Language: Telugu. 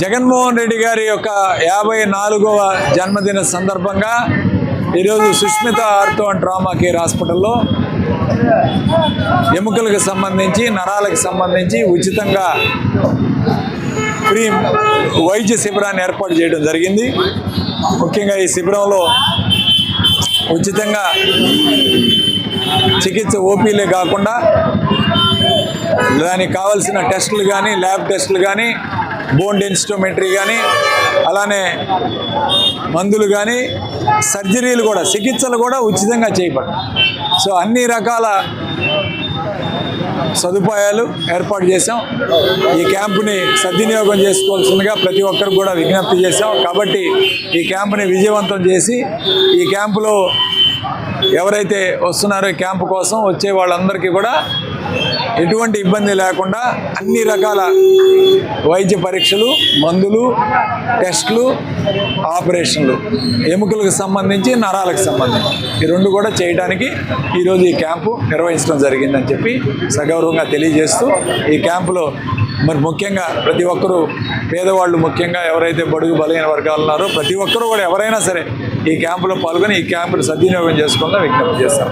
జగన్మోహన్ రెడ్డి గారి యొక్క యాభై నాలుగవ జన్మదిన సందర్భంగా ఈరోజు Sushmita ortho and trauma care హాస్పిటల్లో ఎముకలకు సంబంధించి నరాలకు సంబంధించి ఉచితంగా ఫ్రీ వైద్య శిబిరాన్ని ఏర్పాటు చేయడం జరిగింది. ముఖ్యంగా ఈ శిబిరంలో ఉచితంగా చికిత్స ఓపీలే కాకుండా దానికి కావాల్సిన టెస్టులు కానీ ల్యాబ్ టెస్టులు కానీ బోన్ డెన్సిటోమెట్రీ కానీ అలానే మందులు కానీ సర్జరీలు కూడా చికిత్సలు కూడా ఉచితంగా చేయబడ్డాయి. సో అన్ని రకాల సదుపాయాలు ఏర్పాటు చేశాం. ఈ క్యాంపుని సద్వినియోగం చేసుకోవాల్సిందిగా ప్రతి ఒక్కరికి కూడా విజ్ఞప్తి చేశాం. కాబట్టి ఈ క్యాంపుని విజయవంతం చేసి ఈ క్యాంపులో ఎవరైతే వస్తున్నారో క్యాంపు కోసం వచ్చే వాళ్ళందరికీ కూడా ఎటువంటి ఇబ్బంది లేకుండా అన్ని రకాల వైద్య పరీక్షలు మందులు టెస్టులు ఆపరేషన్లు. ఎముకలకు సంబంధించి నరాలకు సంబంధించి. ఈ రెండు కూడా చేయడానికి ఈరోజు ఈ క్యాంపు నిర్వహించడం జరిగిందని చెప్పి సగౌరవంగా తెలియజేస్తూ ఈ క్యాంపులో మరి ముఖ్యంగా ప్రతి ఒక్కరూ పేదవాళ్ళు ముఖ్యంగా ఎవరైతే బడుగు బలహీన వర్గాలు ఉన్నారో ప్రతి ఒక్కరూ కూడా ఎవరైనా సరే ఈ క్యాంపులో పాల్గొని ఈ క్యాంపును సద్వినియోగం చేసుకోవాలని విజ్ఞప్తి చేస్తాం.